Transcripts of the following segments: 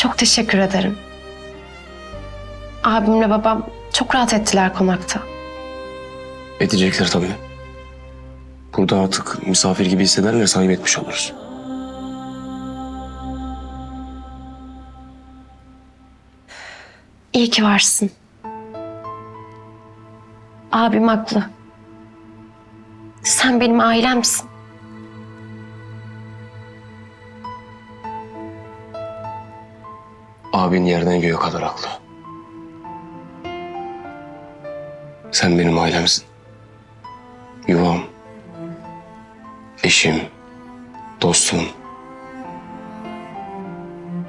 Çok teşekkür ederim. Abimle babam çok rahat ettiler konakta. Edecekler tabii. Burada artık misafir gibi hissederler sahip etmiş oluruz. İyi ki varsın. Abim haklı. Sen benim ailemsin. Abin yerden göğe kadar haklı. Sen benim ailemsin. Yuvam, eşim, dostum,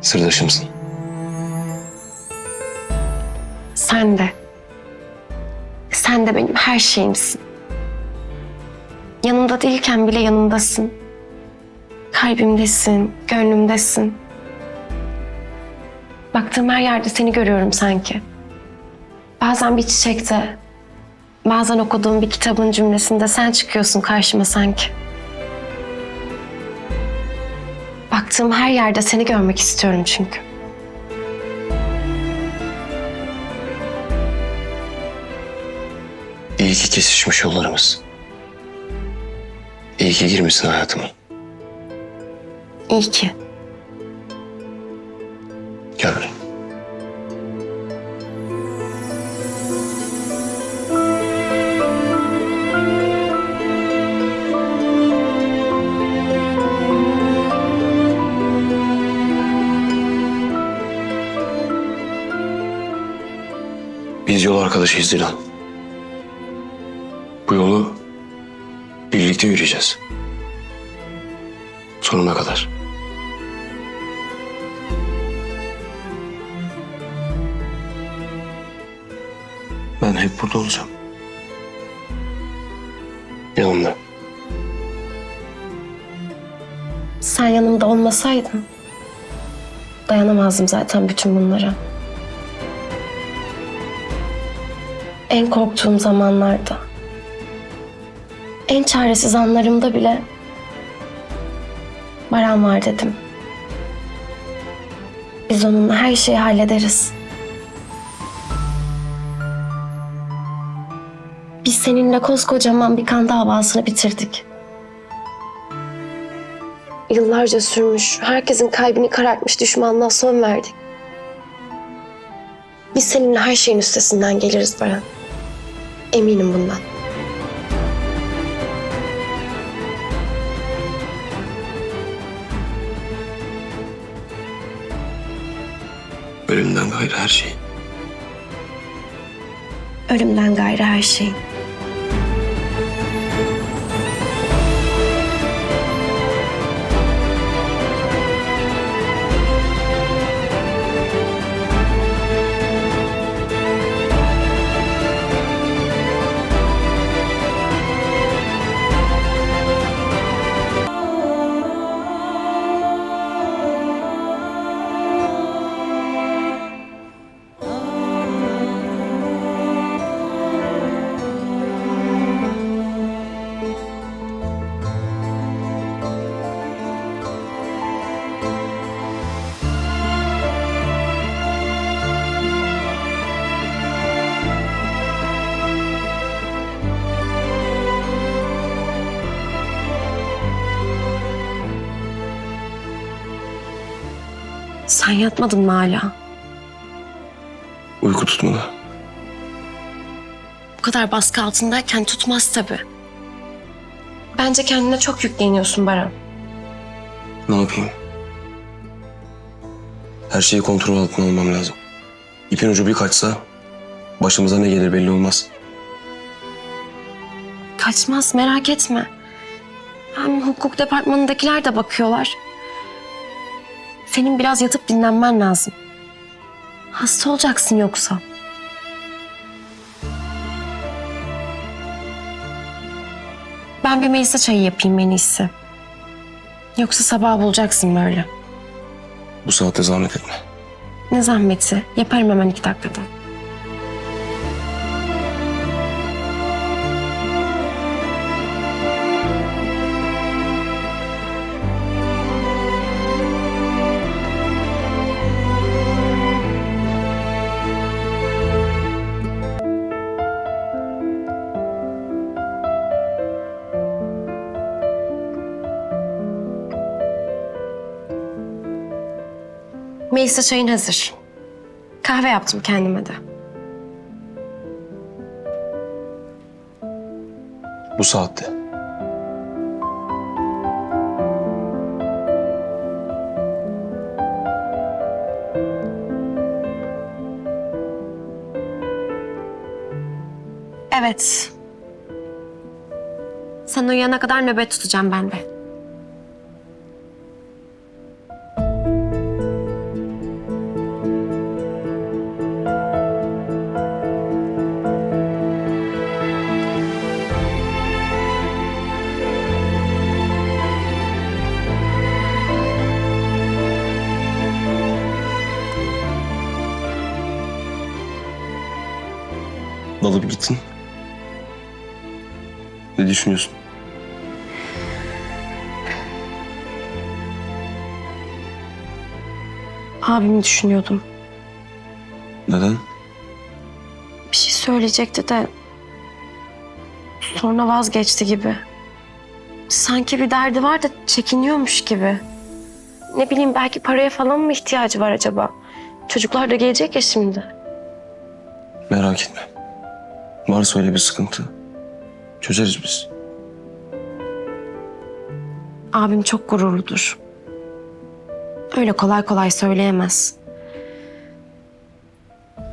sırdaşımsın. Sen de. Sen de benim her şeyimsin. Yanımda değilken bile yanımdasın. Kalbimdesin, gönlümdesin. Baktığım her yerde seni görüyorum sanki. Bazen bir çiçekte, bazen okuduğum bir kitabın cümlesinde sen çıkıyorsun karşıma sanki. Baktığım her yerde seni görmek istiyorum çünkü. İyi ki kesişmiş yollarımız. İyi ki girmişsin hayatıma. İyi ki. Gel. Biz yol arkadaşıyız Dilan. Bu yolu birlikte yürüyeceğiz. Sonuna kadar. Ben hep burada olacağım. Yanımda. Sen yanımda olmasaydın dayanamazdım zaten bütün bunlara. En korktuğum zamanlarda, en çaresiz anlarımda bile Baran var dedim. Biz onunla her şeyi hallederiz. Seninle koskocaman bir kan davasını bitirdik. Yıllarca sürmüş, herkesin kalbini karartmış düşmanlığa son verdik. Biz seninle her şeyin üstesinden geliriz Baran. Eminim bundan. Ölümden gayrı her şey. Ölümden gayrı her şey. Sen yatmadın mı hala? Uyku tutmadı. Bu kadar baskı altındayken tutmaz tabii. Bence kendine çok yükleniyorsun Baran. Ne yapayım? Her şeyi kontrol altına almam lazım. İpin ucu bir kaçsa başımıza ne gelir belli olmaz. Kaçmaz merak etme. Hem hukuk departmanındakiler de bakıyorlar. Senin biraz yatıp dinlenmen lazım. Hasta olacaksın yoksa. Ben bir Melisa çayı yapayım en iyisi. Yoksa sabah bulacaksın böyle. Bu saatte zahmet etme. Ne zahmeti. Yaparım hemen iki dakikada. Melisa çayın hazır. Kahve yaptım kendime de. Bu saatte. Evet. Sen uyuyana kadar nöbet tutacağım ben de. Ne düşünüyorsun? Abimi düşünüyordum. Neden? Bir şey söyleyecekti de sonra vazgeçti gibi. Sanki bir derdi var da çekiniyormuş gibi. Ne bileyim belki paraya falan mı ihtiyacı var acaba? Çocuklar da gelecek ya şimdi. Merak etme. Varsa öyle bir sıkıntı. Çözeriz biz. Abim çok gururludur. Öyle kolay kolay söyleyemez.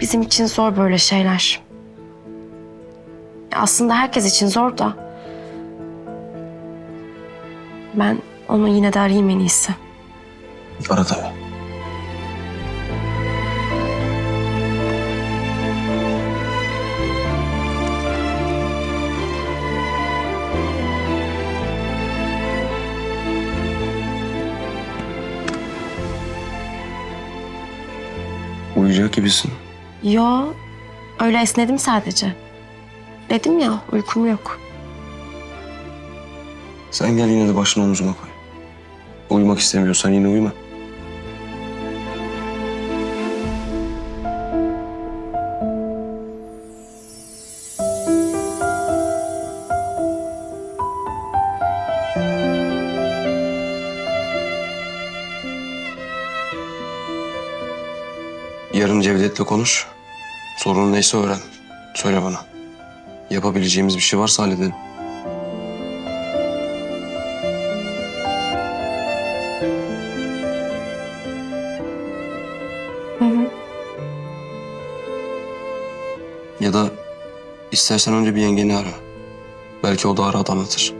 Bizim için zor böyle şeyler. Aslında herkes için zor da. Ben onu yine de arayayım en iyisi. Ara tabii. Uyuyacak gibisin. Yo, öyle esnedim sadece. Dedim ya uykum yok. Sen gel yine de başını omzuma koy. Uyumak istemiyorsan yine uyuma. Yarın Cevdet'le konuş. Sorun neyse öğren. Söyle bana. Yapabileceğimiz bir şey varsa halledelim. Hı hı. Ya da istersen önce bir yengeni ara. Belki o daha rahat anlatır.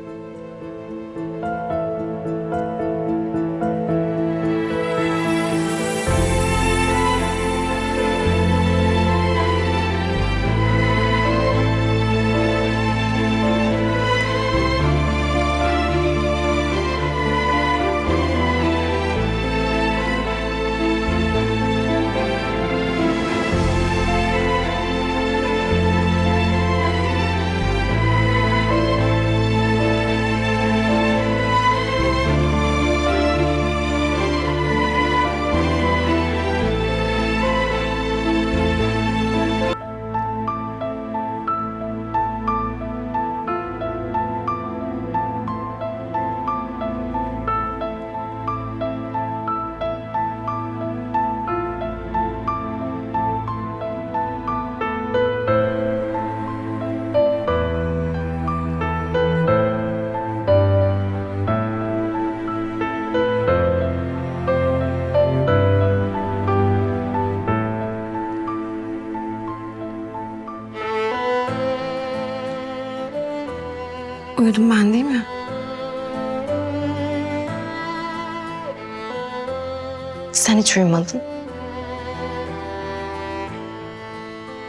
Hiç uyumadın.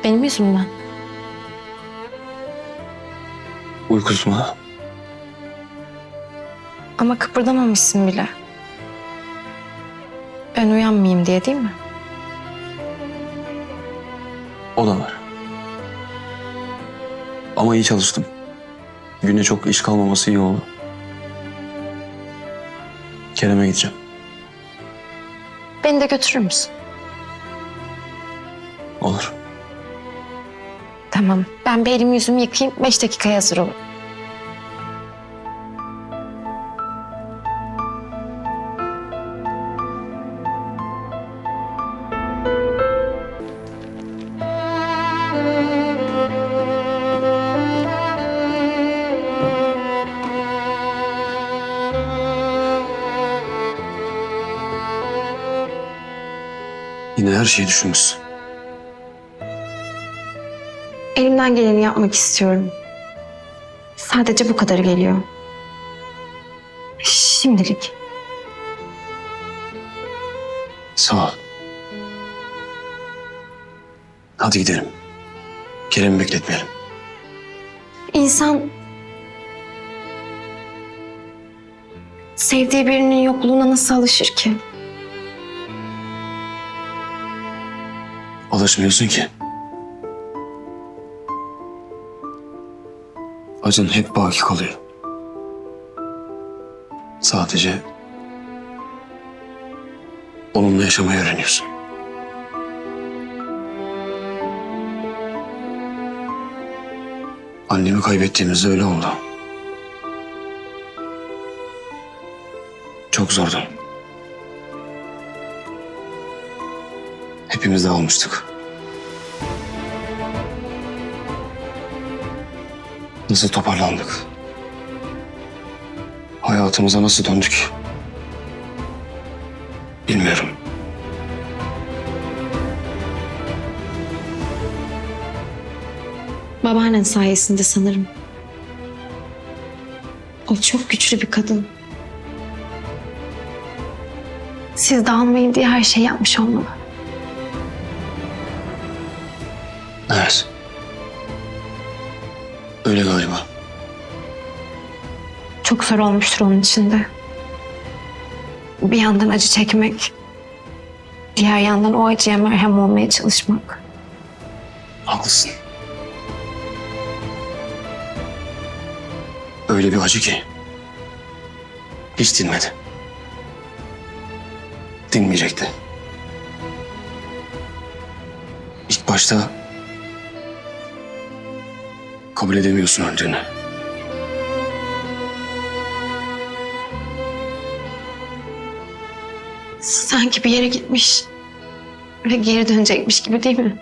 Benim yüzümden. Uykusuna. Ama kıpırdamamışsın bile. Ben uyanmayayım diye değil mi? O da var. Ama iyi çalıştım. Güne çok iş kalmaması iyi oldu. Kerem'e gideceğim. Beni de götürür müsün? Olur. Tamam. Ben bir elimi yüzümü yıkayayım. Beş dakikaya hazır olur. Her şeyi düşünmüşsün. Elimden geleni yapmak istiyorum. Sadece bu kadar geliyor. Şimdilik. Sağ ol. Hadi gidelim. Kerem'i bekletmeyelim. İnsan sevdiği birinin yokluğuna nasıl alışır ki? Alışmıyorsun ki. Acın hep baki kalıyor. Sadece onunla yaşamayı öğreniyorsun. Annemi kaybettiğimizde öyle oldu. Çok zordu. Hepimiz de almıştık. Nasıl toparlandık? Hayatımıza nasıl döndük? Bilmiyorum. Babaannen sayesinde sanırım. O çok güçlü bir kadın. Siz dağılmayın diye her şey yapmış olmalı. Evet. Öyle galiba. Çok zor olmuştur onun için de. Bir yandan acı çekmek, diğer yandan o acıya merhem olmaya çalışmak. Haklısın. Öyle bir acı ki. Hiç dinmedi. Dinmeyecekti. İlk başta kabul edemiyorsun öldüğünü. Sanki bir yere gitmiş ve geri dönecekmiş gibi değil mi?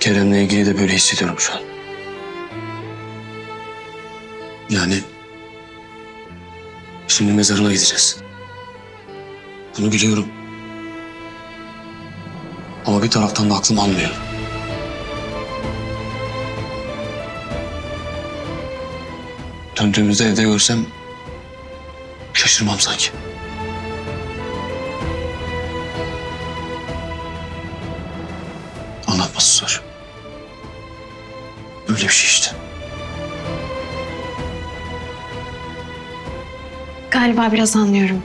Kerem'le ilgili de böyle hissediyorum şu an. Yani şimdi mezarına gideceğiz. Bunu biliyorum. Ama bir taraftan da aklım almıyor. Döndüğümüzde evde görsem şaşırmam sanki. Anlatması zor. Öyle bir şey işte. Galiba biraz anlıyorum.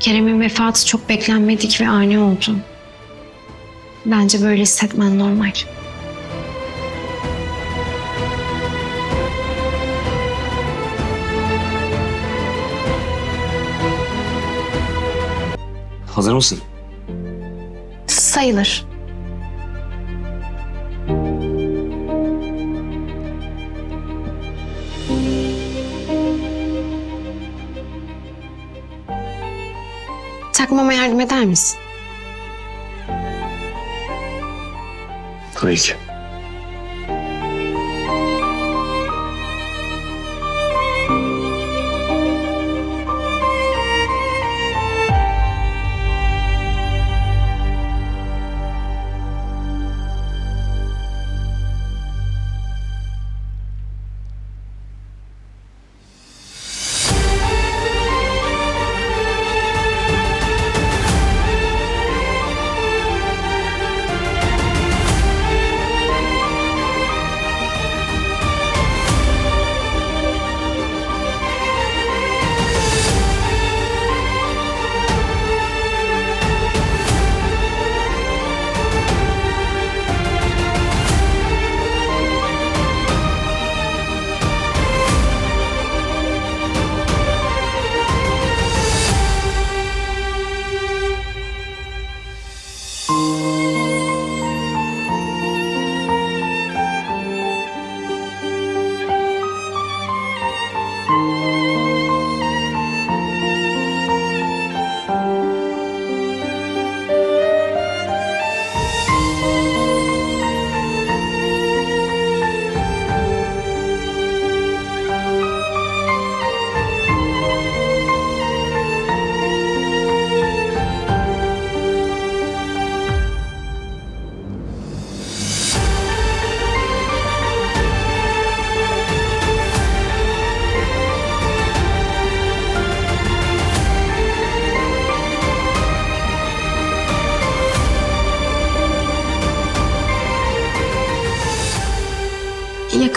Kerem'in vefatı çok beklenmedik ve ani oldu. Bence böyle hissetmen normal. Hazır mısın? Sayılır. Takmama yardım eder misin? Tabii ki.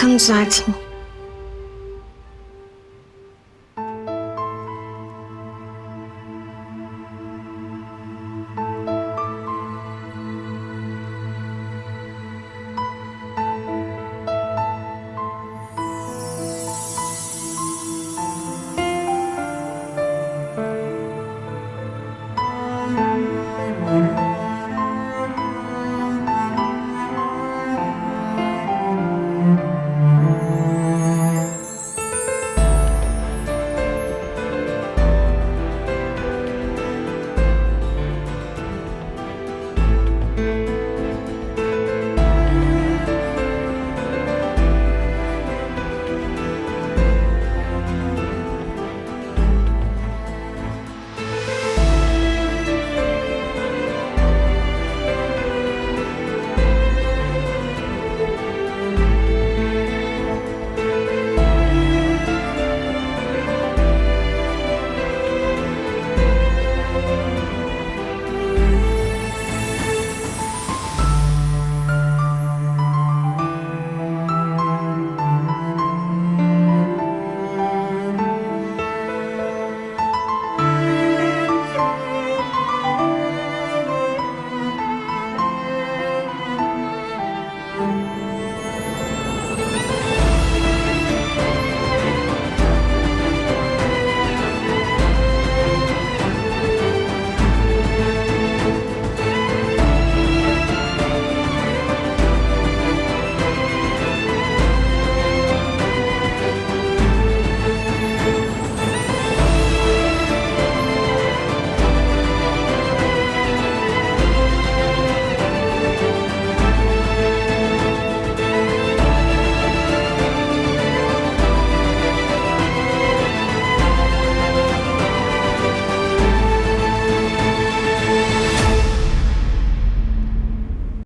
更抓紧。